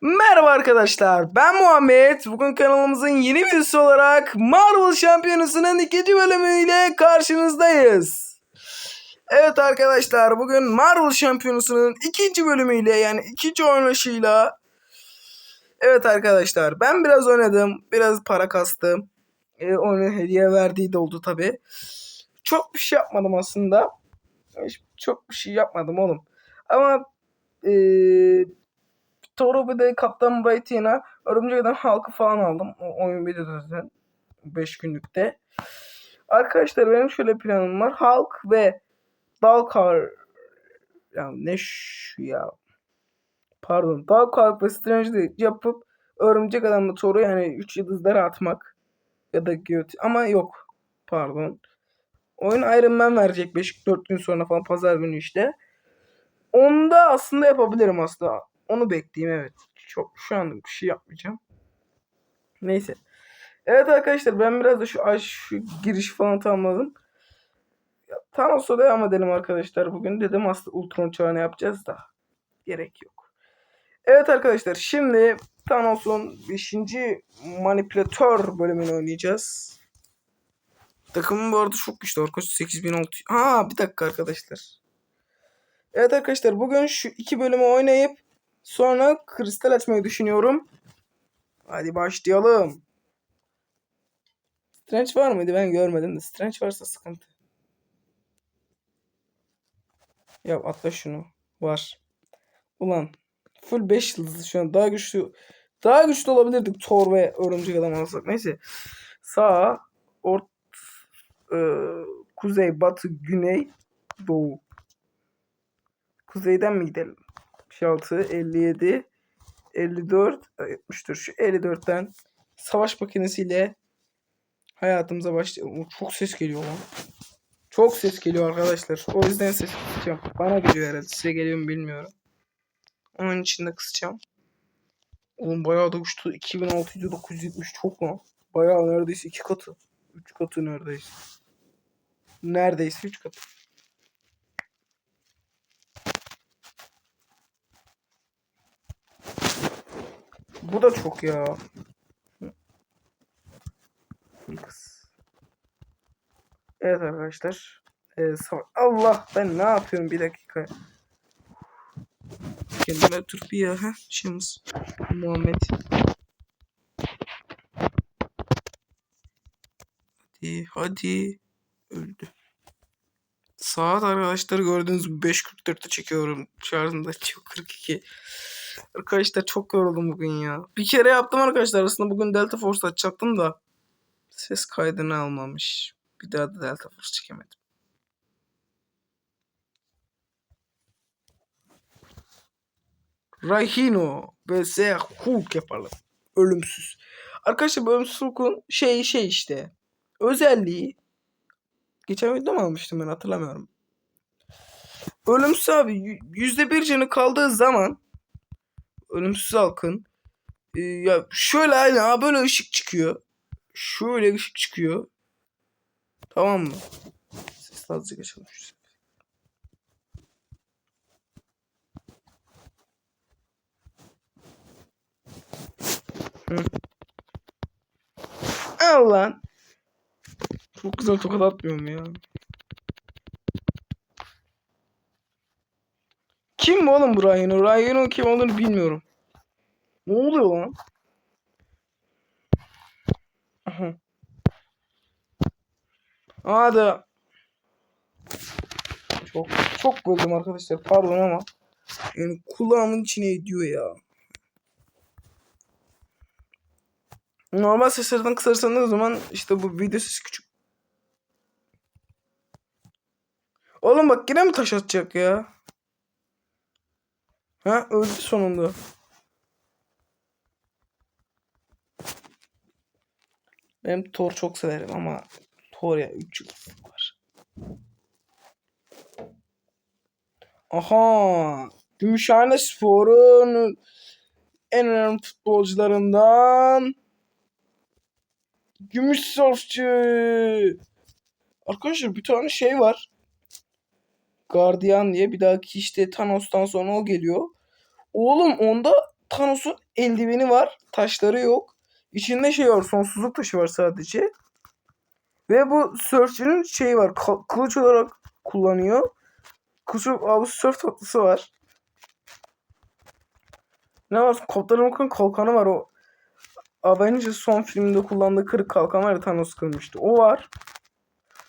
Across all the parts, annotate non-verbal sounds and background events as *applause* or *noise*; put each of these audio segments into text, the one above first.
Merhaba arkadaşlar ben Muhammed. Bugün kanalımızın yeni videosu olarak Marvel Şampiyonusu'nun ikinci bölümüyle karşınızdayız. Evet arkadaşlar bugün Marvel Şampiyonusu'nun ikinci bölümüyle yani ikinci oynayışıyla Evet arkadaşlar ben biraz oynadım. Biraz para kastım. Ee, onu hediye verdiği de oldu tabi. Çok bir şey yapmadım aslında. Hiç- Çok bir şey yapmadım oğlum. Ama eee Thor'u bir de Kaptan Brighton'a Örümcek Adam halkı falan aldım. O oyun videosundan 5 günlükte. Arkadaşlar benim şöyle planım var. Hulk ve Dalkar ya ne şu ya pardon Dalkar ve Strange'de yapıp Örümcek Adam'la Thor'u yani 3 yıldızları atmak ya da göt ama yok pardon. Oyun Iron Man verecek 5 4 gün sonra falan pazar günü işte. Onu da aslında yapabilirim aslında. Onu bekleyeyim evet. Çok şu anlık bir şey yapmayacağım. Neyse. Evet arkadaşlar ben biraz da şu aş şu giriş falan tamamladım. Thanos'a devam edelim arkadaşlar. Bugün dedim aslında Ultron çağını yapacağız da. Gerek yok. Evet arkadaşlar şimdi Thanos'un 5. manipülatör bölümünü oynayacağız. Takımım bu arada çok güçlü arkadaşlar. 8600. Ha bir dakika arkadaşlar. Evet arkadaşlar bugün şu iki bölümü oynayıp sonra kristal açmayı düşünüyorum. Hadi başlayalım. Strange var mıydı? Ben görmedim de. Strange varsa sıkıntı. Ya atla şunu. Var. Ulan. Full 5 yıldızlı şu an. Daha güçlü. Daha güçlü olabilirdik Thor ve Örümcek Adam alsak. Neyse. Sağ. Ort. e, kuzey, batı, güney, doğu. Kuzeyden mi gidelim? 66, 57, 54, 74. Şu 54'ten savaş makinesiyle hayatımıza başlayalım. Çok ses geliyor lan. Çok ses geliyor arkadaşlar. O yüzden ses kısacağım. Bana geliyor herhalde. Size geliyor mu bilmiyorum. Onun için de kısacağım. Oğlum bayağı da uçtu. 2600 970 çok lan. Bayağı neredeyse iki katı. Üç katı neredeyse. Neredeyse üç katı. Bu da çok ya. Evet arkadaşlar. Ee, Allah ben ne yapıyorum bir dakika. Kendine otur bir ya. Heh, şımız. Muhammed. Hadi hadi. Öldü. Saat arkadaşlar gördüğünüz gibi 5.44'te çekiyorum. Şarjım da çok 42. Arkadaşlar çok yoruldum bugün ya. Bir kere yaptım arkadaşlar. Aslında bugün Delta Force açacaktım da. Ses kaydını almamış. Bir daha da Delta Force çekemedim. Rahino vs Hulk yapalım. Ölümsüz. Arkadaşlar bu Ölümsüz Hulk'un şey şey işte. Özelliği. Geçen videoda mı almıştım ben hatırlamıyorum. Ölümsüz abi y- yüzde bir canı kaldığı zaman ölümsüz halkın e, ya şöyle aynı ha böyle ışık çıkıyor. Şöyle ışık çıkıyor. Tamam mı? Sesli azıcık açalım. Hı. Al. Çok güzel tokat atmıyorum ya. Kim oğlum bu Ryan'ın? Ryan'ın kim olduğunu bilmiyorum. Ne oluyor lan? Aha. Hadi. Çok çok böldüm arkadaşlar. Pardon ama yani kulağımın içine ediyor ya. Normal seslerden kısarsanız o zaman işte bu video sesi küçük. Oğlum bak yine mi taş atacak ya? Ha öldü sonunda. Benim Thor çok severim ama Thor ya 3 yıldızlık var. Aha. Gümüşhane Spor'un en önemli futbolcularından Gümüş Sörfçü. Arkadaşlar bir tane şey var. Guardian diye bir dahaki işte Thanos'tan sonra o geliyor. Oğlum onda Thanos'un eldiveni var. Taşları yok. İçinde şey var. Sonsuzluk taşı var sadece. Ve bu Search'ün şeyi var. kılıç olarak kullanıyor. Kılıç abi surf tatlısı var. Ne var? Kaptan Amerika'nın kalkanı var o. Avengers son filminde kullandığı kırık kalkan var ya Thanos kırmıştı. O var.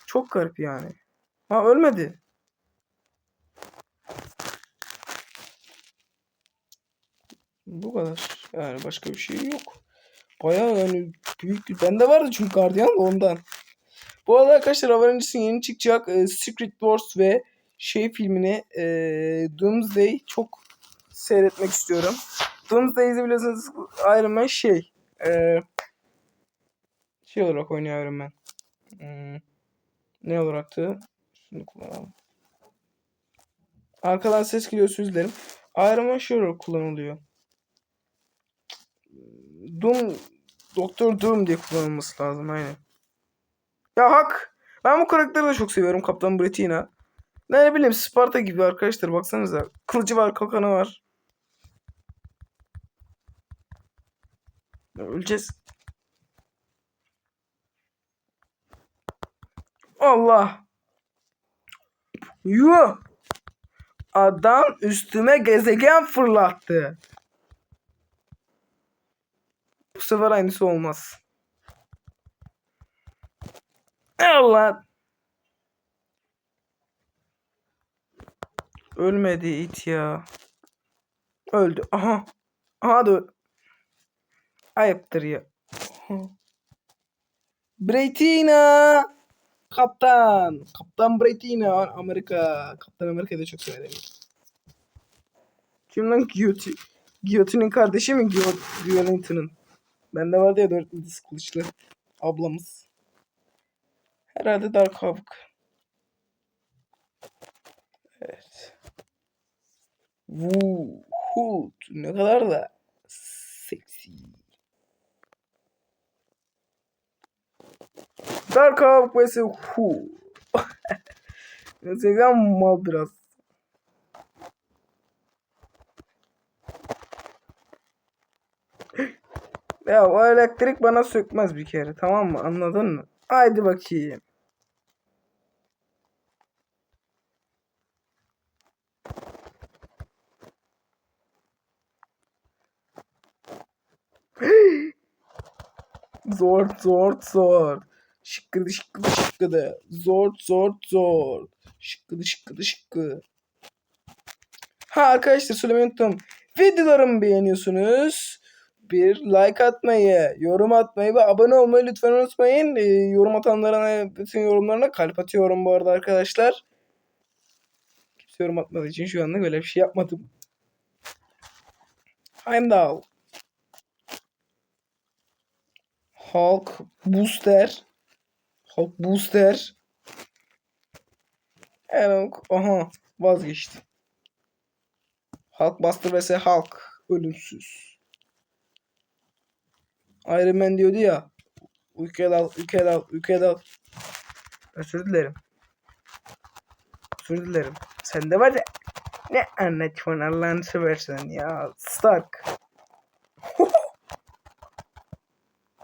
Çok garip yani. Ha ölmedi. Bu kadar. Yani başka bir şey yok. Bayağı yani büyük. Bende vardı çünkü Guardian da ondan. Bu arada arkadaşlar Avengers'ın yeni çıkacak e, Secret Wars ve şey filmini e, Doomsday çok seyretmek istiyorum. Doomsday'i biliyorsunuz Iron Man şey e, şey olarak oynuyor Iron Man. Hmm, ne olaraktı? Şunu kullanalım. Arkadan ses geliyor özür dilerim. Iron Man şey olarak kullanılıyor. Doom Doktor Doom diye kullanılması lazım aynen. Ya hak. Ben bu karakteri de çok seviyorum Kaptan Britina. Ne bileyim Sparta gibi arkadaşlar baksanıza. Kılıcı var, kalkanı var. Ya Öleceğiz. Allah. Yuh. Adam üstüme gezegen fırlattı. Bu sefer aynısı olmaz. Allah. Ölmedi it ya. Öldü. Aha. Aha da Ayıptır ya. Bretina. Kaptan. Kaptan Bretina. Amerika. Kaptan Amerika'yı da çok severim. Kim lan Guillotine? Guillotine'in kardeşi mi Guillotine'in? Bende vardı ya dört yıldız kılıçlı ablamız. Herhalde Dark Hawk. Evet. Hoot. Ne kadar da seksi. Dark Hawk vs. Who. *laughs* Mesela mal biraz. Ya o elektrik bana sökmez bir kere tamam mı anladın mı? Haydi bakayım. Zor zor zor. Şıkkıdı şıkkıdı şıkkıdı. Zor zor zor. Şıkkıdı şıkkıdı şıkkı. Ha arkadaşlar söylemeyi unuttum. Videolarımı beğeniyorsunuz. Bir like atmayı, yorum atmayı ve abone olmayı lütfen unutmayın. Ee, yorum atanlara bütün yorumlarına kalp atıyorum bu arada arkadaşlar. Kimse yorum atmadığı için şu anda böyle bir şey yapmadım. Heimdall. Hulk Booster. Hulk Booster. Evet. Aha vazgeçti. Hulk Buster vs Hulk. Ölümsüz. Iron Man diyordu ya. Ülke dal, ülke dal, ülke dal. Özür dilerim. Özür dilerim. Sen de var ya. Ne anlatıyorsun Allah'ını seversen ya. Stark. *laughs*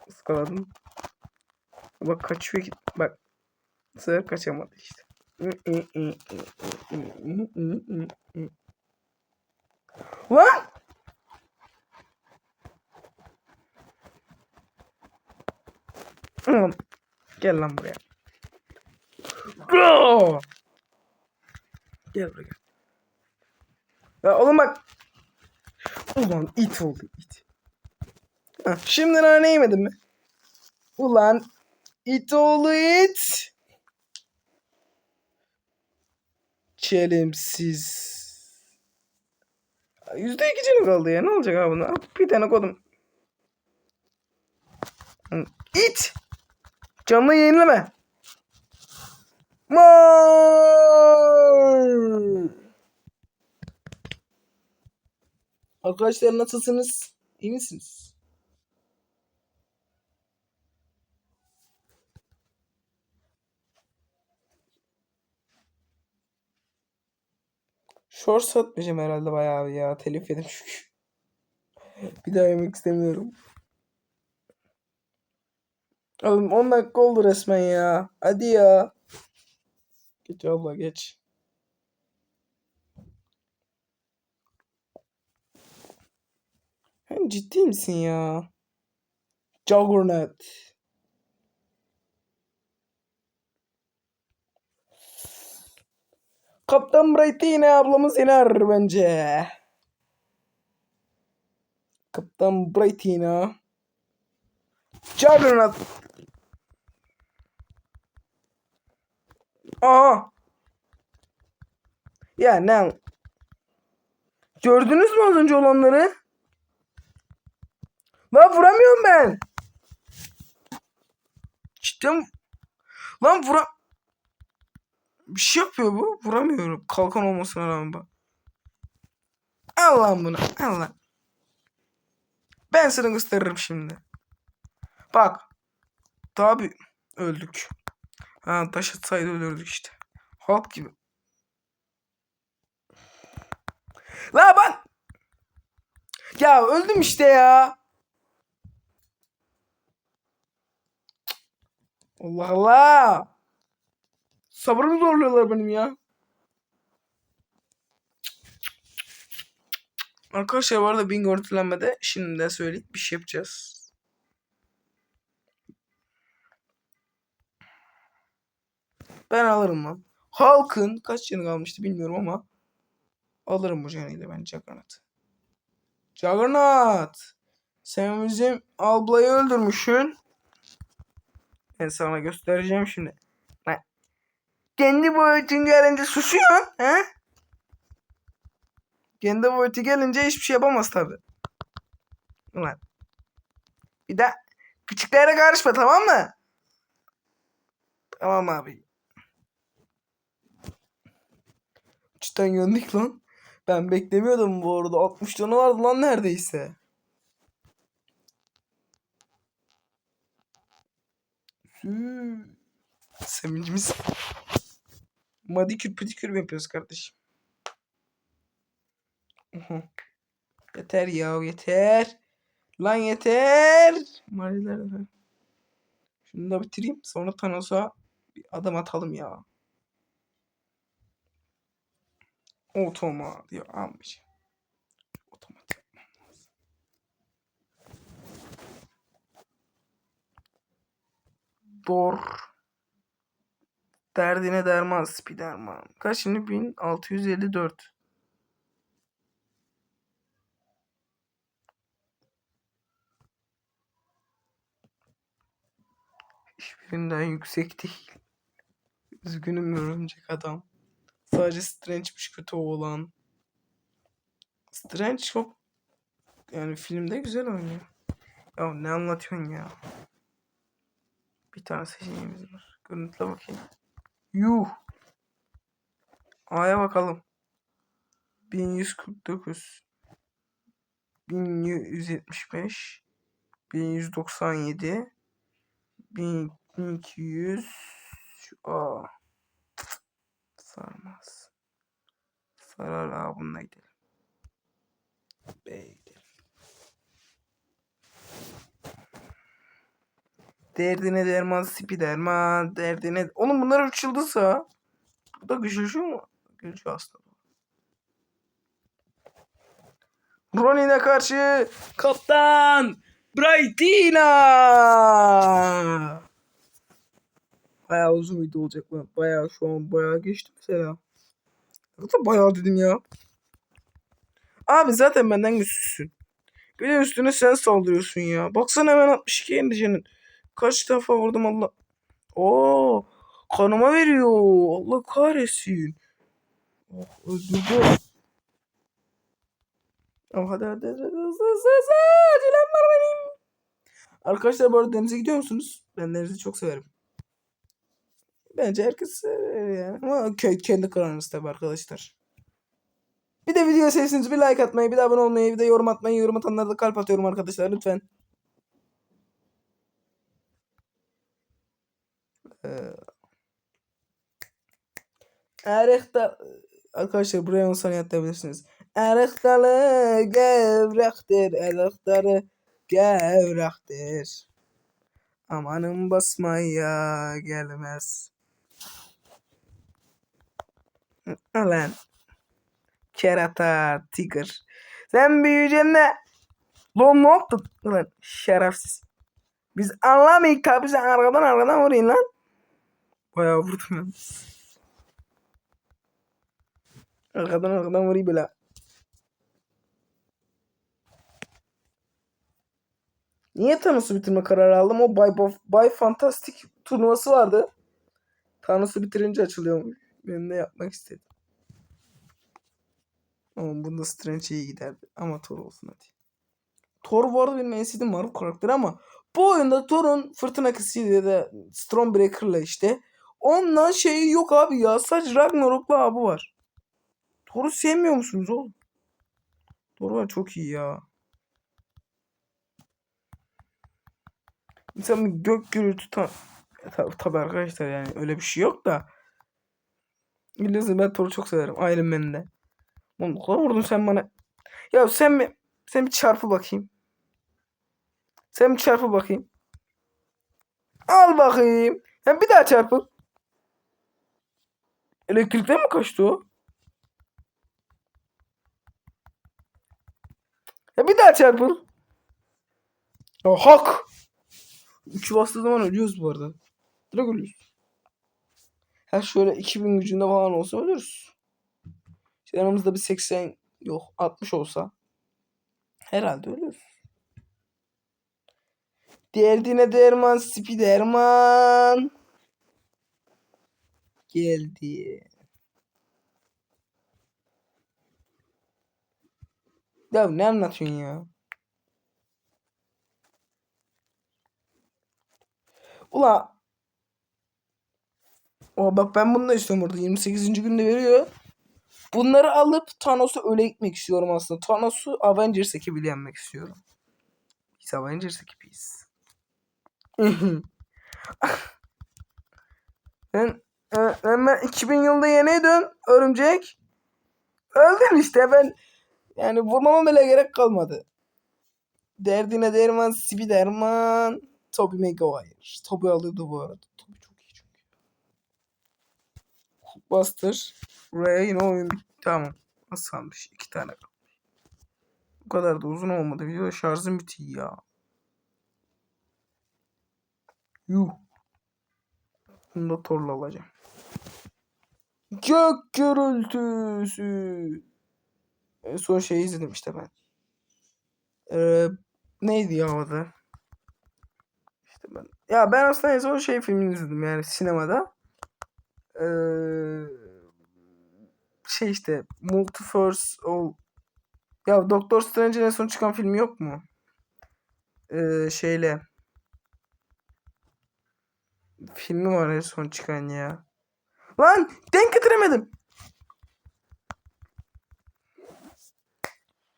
Iskaladım. Bak kaçıyor. Bak. Sefer kaçamadı işte. Lan! Oğlum, Gel lan buraya. Go! Gel buraya. Ya oğlum bak. Ulan it oldu it. Heh, şimdi nane yemedin mi? Ulan it oğlu it. Çelimsiz. Yüzde iki canı kaldı ya. Ne olacak abi buna? Bir tane kodum. İt! Canlı yenileme. Maaaaaar! Arkadaşlar nasılsınız? İyi misiniz? Short satmayacağım herhalde bayağı ya. Telif yedim çünkü. Bir daha yemek istemiyorum. Oğlum 10 dakika oldu resmen ya. Hadi ya. Geç abla geç. Sen ciddi misin ya? Juggernaut. Kaptan Bright yine ablamız iner bence. Kaptan Bright yine. Juggernaut. Aa. Ya ne? Gördünüz mü az önce olanları? Lan vuramıyorum ben. Cidden Lan vura... Bir şey yapıyor bu. Vuramıyorum. Kalkan olmasına rağmen bak. Al lan bunu. Al lan. Ben sana gösteririm şimdi. Bak. Tabi öldük. Ha taş atsaydı ölürdük işte. Halk gibi. La ben. Ya öldüm işte ya. Allah Allah. Sabrımı zorluyorlar benim ya. Arkadaşlar bu arada bin görüntülenmede şimdi de söyleyip bir şey yapacağız. Ben alırım lan. Halkın kaç canı kalmıştı bilmiyorum ama alırım bu canıyla ben Juggernaut. Juggernaut! Sen bizim ablayı öldürmüşsün. Ben sana göstereceğim şimdi. Lan. Kendi boyutun gelince susuyorsun. He? Kendi boyutu gelince hiçbir şey yapamaz tabi. Ulan. Bir de küçüklere karışma tamam mı? Tamam abi. Cidden yendik lan. Ben beklemiyordum bu arada. 60 canı vardı lan neredeyse. Sevincimiz. Madikür pedikür mü yapıyoruz kardeşim? Yeter ya yeter. Lan yeter. Mariler. Şunu da bitireyim. Sonra Thanos'a bir adım atalım ya. Otoma diyor almayacağım. Otomat yapmam lazım. Dor. Derdine derman Spiderman. Kaç şimdi? 1654. Hiçbirinden yüksek değil. Üzgünüm örümcek adam. Sadece Strange'miş kötü olan. Strange çok yani filmde güzel oynuyor. Ya ne anlatıyorsun ya? Bir tane seçeneğimiz var. Görüntüle bakayım. Yuh. A'ya bakalım. 1149 1175 1197 1200 şu A sarmaz. Sarar A bununla gidelim. B'ye. Derdine derman sipi derman derdine Oğlum bunlar üç yıldızsa bu da güçlü mu? Güçlü aslında. Ronin'e karşı kaptan Brightina. Bayağı uzun video olacak lan. Bayağı şu an bayağı geçti mesela. Zaten bayağı dedim ya. Abi zaten benden güçsüzsün. Bir de üstüne sen saldırıyorsun ya. Baksana hemen 62 indicenin. Kaç defa vurdum Allah. Oo, kanıma veriyor. Allah kahretsin. Oh, öldürdü. Oh, hadi hadi hadi hadi hızlı hızlı hızlı. Acelem var benim. Arkadaşlar bu arada denize gidiyor musunuz? Ben denizi çok severim. Bence herkes yani. Ama ke- kendi kararınız tabii arkadaşlar. Bir de video sevseniz bir like atmayı, bir de abone olmayı, bir de yorum atmayı, yorum atanlara da kalp atıyorum arkadaşlar lütfen. Ee, Eğer da arkadaşlar buraya 10 saniye atlayabilirsiniz. Erik dalı gevrektir. Erik dalı gevrektir. Amanın basmaya gelmez. Lan. Kerata, tiger. Sen büyüyeceksin de. Lan ne yaptın? Lan şerefsiz. Biz anlamayık tabi sen arkadan arkadan vurayım lan. Bayağı vurdum ben. Arkadan arkadan vurayım böyle. Niye Thanos'u bitirme kararı aldım? O Bay, Bay Fantastic turnuvası vardı. Thanos'u bitirince açılıyormuş. Ben de yapmak istedim. Ama bunda Strange iyi giderdi. Ama Thor olsun hadi. Thor bu arada benim en sevdiğim Marvel karakteri ama bu oyunda Thor'un fırtına kısıyla ya da Stormbreaker'la işte ondan şeyi yok abi ya. Sadece Ragnarok'la abi var. Thor'u sevmiyor musunuz oğlum? Thor var çok iyi ya. İnsan bir gök gürültü tabi, tabi arkadaşlar yani öyle bir şey yok da biliyorsun ben Thor'u çok severim Iron Man'de. Oğlum kadar vurdun sen bana. Ya sen mi sen bir çarpı bakayım. Sen bir çarpı bakayım. Al bakayım. Sen bir daha çarpı. Elektrikten mi kaçtı o? Ya bir daha çarpıl. Ya hak. Üçü bastığı zaman ölüyoruz bu arada. Direkt ölüyoruz. Her şöyle 2000 gücünde falan olsa ölürüz. İşte yanımızda bir 80 yok 60 olsa herhalde ölürüz. Derdine derman Spiderman geldi. Ya ne anlatıyorsun ya? Ula. O bak ben bunu da istiyorum burada. 28. günde veriyor. Bunları alıp Thanos'u öyle gitmek istiyorum aslında. Thanos'u Avengers ekibiyle yenmek istiyorum. Biz Avengers ekibiyiz. *laughs* ben, ben, ben 2000 yılında yeniydim örümcek. Öldüm işte ben. Yani vurmama bile gerek kalmadı. Derdine derman, sibi derman. Tobey Maguire. Tobey alıyordu bu arada. Çünkü. Hulkbuster. Buraya yine oyun bitti. Tamam. Az kalmış. iki tane. Bu kadar da uzun olmadı. Video şarjım bitiyor ya. Yuh. Bunu da torla alacağım. Gök gürültüsü. En son şeyi izledim işte ben. Ee, neydi ya adı? İşte ben. Ya ben aslında en son şey filmini izledim yani sinemada. Ee, şey işte Multiverse o ya Doctor Strange'in en son çıkan filmi yok mu? Ee, şeyle filmi var en son çıkan ya. Lan denk getiremedim.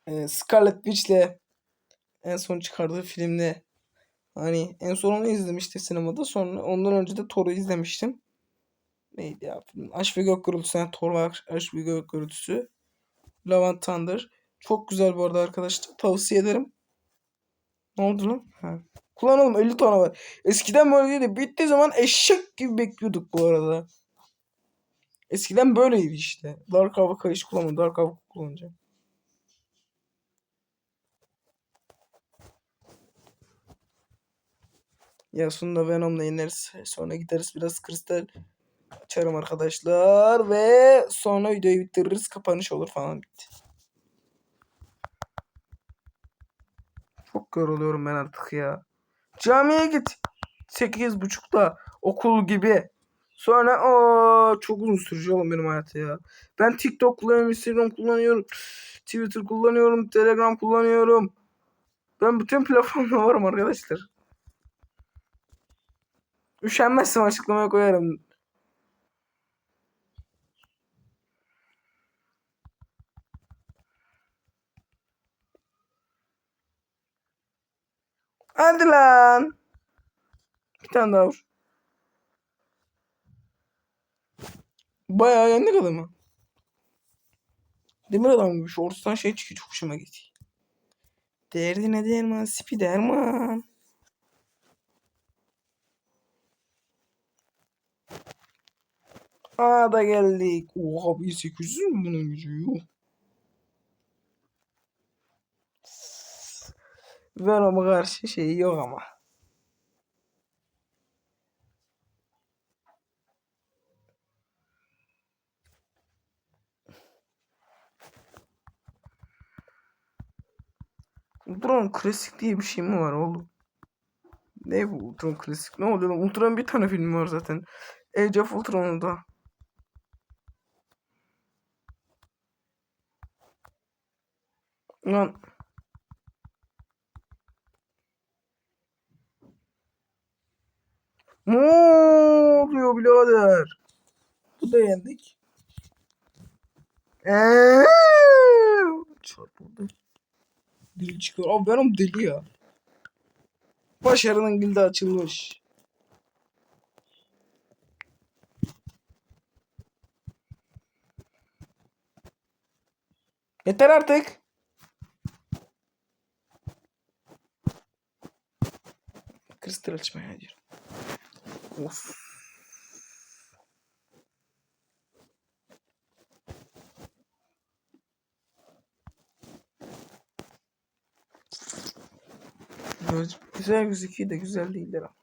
Ee, Scarlet Witch'le en son çıkardığı filmde hani en son onu izlemiştim sinemada. Sonra ondan önce de Thor'u izlemiştim. Neydi ya film? Aşk ve Gök Gürültüsü. Yani Thor ve Aşk ve Gök Gürültüsü. Love Thunder. Çok güzel bu arada arkadaşlar. Tavsiye ederim. Ne oldu lan? Ha. Kullanalım 50 tane var. Eskiden böyle değildi. Bittiği zaman eşek gibi bekliyorduk bu arada. Eskiden böyleydi işte. Dark Hava hiç kullanmadım. Dark Hava kullanacağım. Ya sonunda Venom'la ineriz. Sonra gideriz biraz kristal açarım arkadaşlar. Ve sonra videoyu bitiririz. Kapanış olur falan bitti. Çok yoruluyorum ben artık ya. Camiye git. 8.30'da okul gibi. Sonra o çok uzun sürücü oğlum benim hayatı ya. Ben TikTok kullanıyorum, Instagram kullanıyorum, Twitter kullanıyorum, Telegram kullanıyorum. Ben bütün platformda varım arkadaşlar. Üşenmezsem açıklamaya koyarım. Hadi lan. Bir tane daha vur. Bayağı yendik adamı. Demir adam gibi shorts'tan şey çıkıyor çok hoşuma gitti. Derdine derman spiderman. Aa da geldik. Oha 1800 mü bunun gücü? Yuh. Venom'a karşı şeyi yok ama. Ultron klasik diye bir şey mi var oğlum? Ne bu Ultron klasik? Ne oluyor lan? Ultron bir tane filmi var zaten. Age of Ultron'da. Lan. Ne oluyor birader? Bu da yendik. Eee, çarpıldı. Dil çıkıyor. Abi benim deli ya. Başarının gildi açılmış. Yeter artık. Kristal açmaya gidiyorum. Of. Göz- Güzel gözüküyor da güzel değiller ama.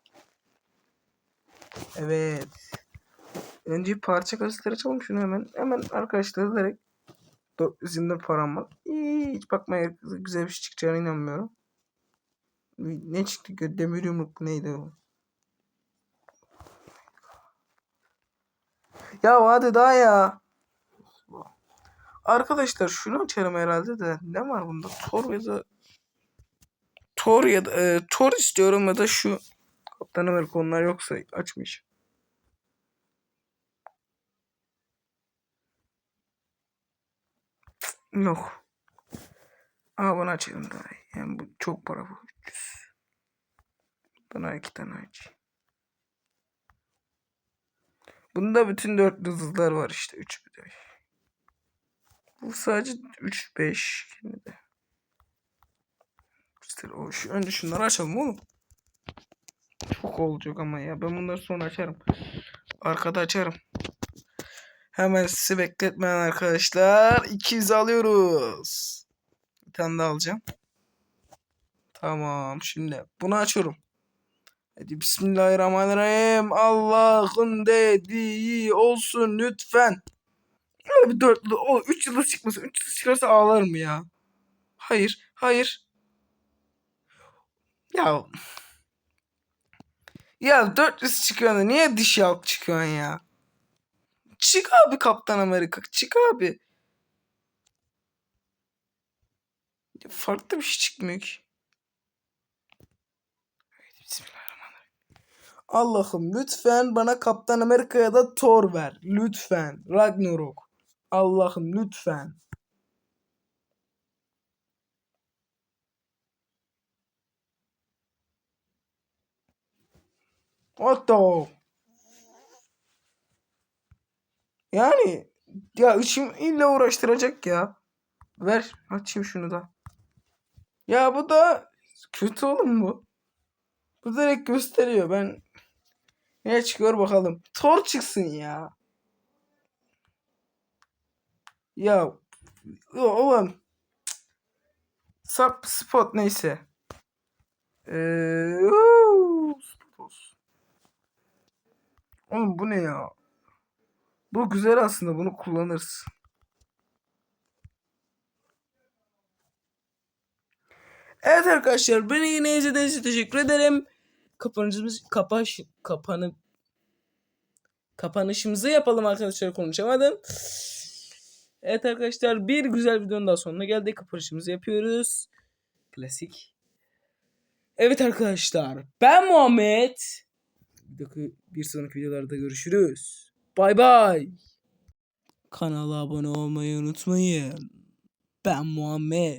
Evet. Önce parça gazeteleri açalım şunu hemen. Hemen arkadaşlar direkt 400 indir param var. Hiç bakmaya güzel bir şey çıkacağına inanmıyorum. Ne çıktı? Demir yumruk neydi o? Ya hadi daha ya. Arkadaşlar şunu açarım herhalde de. Ne var bunda? Thor ya da Thor ya da e, Thor istiyorum ya da şu Kaptan Amerika onlar yoksa. Cık, Yok. Ama bunu açalım daha iyi. Yani bu çok para bu. 300. Buna iki tane aç. Bunda bütün dört yıldızlar var işte. 3 bir de. Bu sadece 3 5 yine de. İşte o şu, önce şunları açalım oğlum. Çok olacak ama ya. Ben bunları sonra açarım. Arkada açarım. Hemen sizi bekletmeyen arkadaşlar. 200 alıyoruz. Bir tane daha alacağım. Tamam. Şimdi bunu açıyorum. Hadi Bismillahirrahmanirrahim. Allah'ın dediği olsun lütfen. Bir dörtlü, o üç yıldız çıkmasın. Üç yıldız çıkarsa ağlarım ya. Hayır, hayır. Ya. Ya 400 çıkıyor da niye diş yalk çıkıyorsun ya? Çık abi Kaptan Amerika. Çık abi. Farklı bir şey çıkmıyor ki. Evet, Bismillahirrahmanirrahim. Allah'ım lütfen bana Kaptan Amerika ya da Thor ver. Lütfen. Ragnarok. Allah'ım lütfen. The? Yani ya içim illa uğraştıracak ya. Ver açayım şunu da. Ya bu da kötü oğlum bu. Bu direkt gösteriyor. Ben ne çıkıyor bakalım. Thor çıksın ya. Ya oğlum. Sap spot neyse. Ee. Oğlum bu ne ya? Bu güzel aslında bunu kullanırız. Evet arkadaşlar beni yine izlediğiniz için teşekkür ederim. Kapanışımız kapaş kapanı kapanışımızı yapalım arkadaşlar konuşamadım. Evet arkadaşlar bir güzel videonun daha sonuna geldik. Kapanışımızı yapıyoruz. Klasik. Evet arkadaşlar ben Muhammed. Bir, sonraki videolarda görüşürüz. Bay bay. Kanala abone olmayı unutmayın. Ben Muhammed.